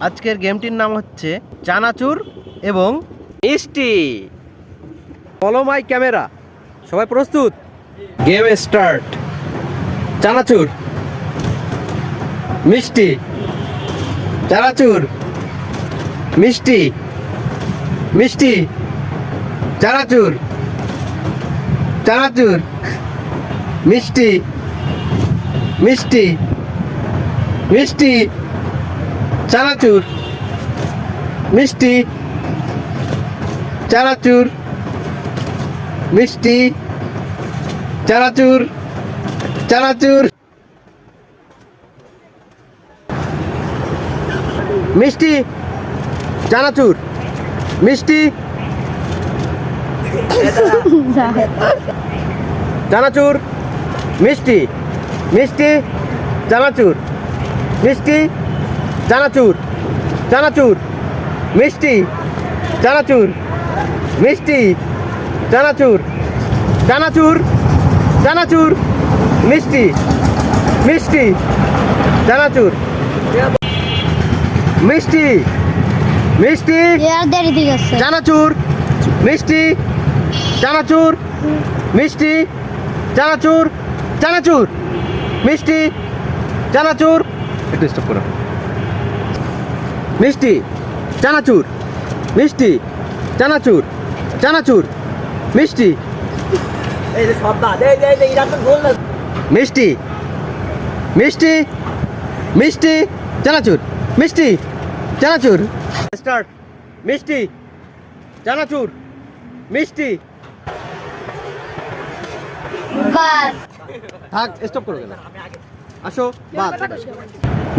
আজকের গেমটির নাম হচ্ছে চানাচুর এবং মিষ্টি। মাই ক্যামেরা সবাই প্রস্তুত? গেম স্টার্ট চানাচুর। মিষ্টি। চানাচুর। মিষ্টি। মিষ্টি। চানাচুর। চানাচুর। মিষ্টি। মিষ্টি। মিষ্টি। চানাচুর মিষ্টি চানাচুর মিষ্টি চানাচুর চানাচুর। মিষ্টি চানাচুর মিষ্টি। চানাচুর মিষ্টি মিষ্টি চানাচুর মিষ্টি। চানাচুর চানাচুর মিষ্টি চানাচুর মিষ্টি চানাচুর চানাচুর চানাচুর মিষ্টি মিষ্টি চানাচুর। মিষ্টি মিষ্টি চানাচুর মিষ্টি চানাচুর মিষ্টি চানাচুর চানাচুর মিষ্টি চানাচুর। একটু স্টপ করো। মিষ্টি চানাচুর। মিষ্টি চানাচুর চানাচুর। মিষ্টি। মিষ্টি। মিষ্টি মিষ্টি চানাচুর। মিষ্টি চানাচুর। স্টার্ট মিষ্টি চানাচুর। মিষ্টি। থাক স্টপ করো কেন? আসো বাদ।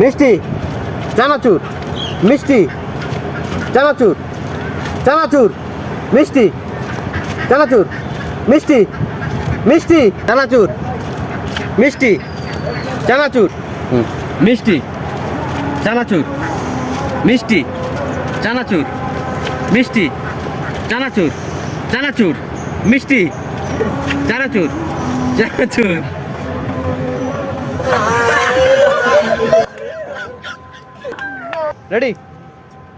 মিষ্টি। চানাচুর, মিষ্টি। চানাচুর চানাচুর, মিষ্টি। চানাচুর, মিষ্টি। মিষ্টি, চানাচুর মিষ্টি। চানাচুর মিষ্টি। চানাচুর মিষ্টি। চানাচুর মিষ্টি। চানাচুর চানাচুর, মিষ্টি। চানাচুর চানাচুর। রেডি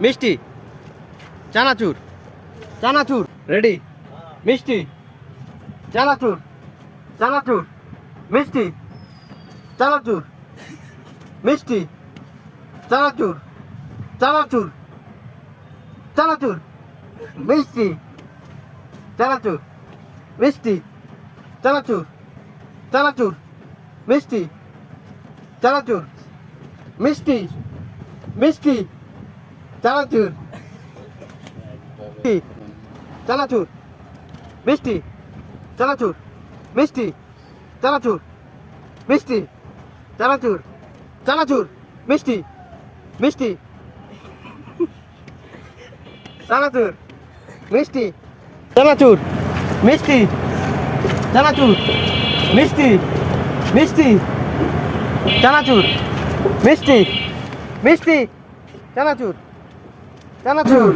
মিষ্টি চানাচুর চানাচুর রেডি মিষ্টি চানাচুর চানাচুর মিষ্টি চানাচুর মিষ্টি চানাচুর চানাচুর চানাচুর মিষ্টি চানাচুর মিষ্টি চানাচুর চানাচুর মিষ্টি চানাচুর মিষ্টি মিষ্টি। চানাচুর। চানাচুর। মিষ্টি। চানাচুর। মিষ্টি। চানাচুর। মিষ্টি। চানাচুর। চানাচুর। মিষ্টি। মিষ্টি। চানাচুর। মিষ্টি। চানাচুর। মিষ্টি। চানাচুর। মিষ্টি। মিষ্টি। চানাচুর। মিষ্টি। মিষ্টি চানাচুর চানাচুর।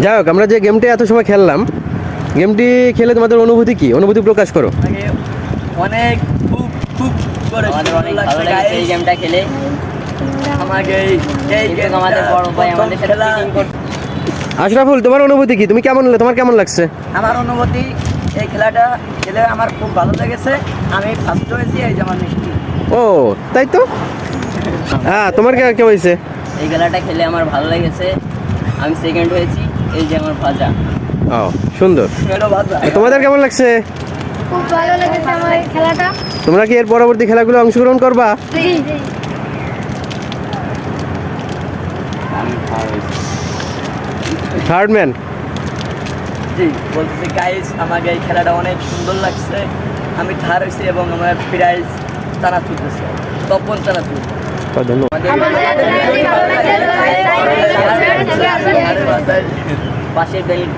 যাই হোক আমরা যে গেমটি এত সময় খেললাম গেমটি খেলে তোমাদের অনুভূতি কি? অনুভূতি প্রকাশ করো। অনেক খুব খুব করে আমাদের অনেক ভালো লাগছে এই গেমটা খেলে। আমাকে এই- এই আমাদের বড় ভাই আমাদের সাথে। আশরাফুল তোমার অনুভূতি কি? তুমি কেমন তোমার কেমন লাগছে? আমার অনুভূতি এই খেলাটা খেলে আমার খুব ভালো লেগেছে। আমি ফার্স্ট হয়েছি এই যে আমার মিষ্টি। ও তাই তো? হ্যাঁ তোমার কে কে হয়েছে? এই খেলাটা খেলে আমার ভালো লেগেছে। আমি সেকেন্ড হয়েছি এই যে আমার ভাজা। ও সুন্দর। তোমাদের কেমন লাগছে? খুব ভালো লেগেছে আমার এই খেলাটা। তোমরা কি এর পরবর্তী খেলাগুলো অংশগ্রহণ করবা? থার্ড ম্যান জি বলতেছি গাইজ আমাকে এই খেলাটা অনেক সুন্দর লাগছে। আমি থার হয়েছি এবং আমার প্রাইজ তারা তুলতেছে। তপন তারা তুলছে ধন্যবাদ। পাশের বেল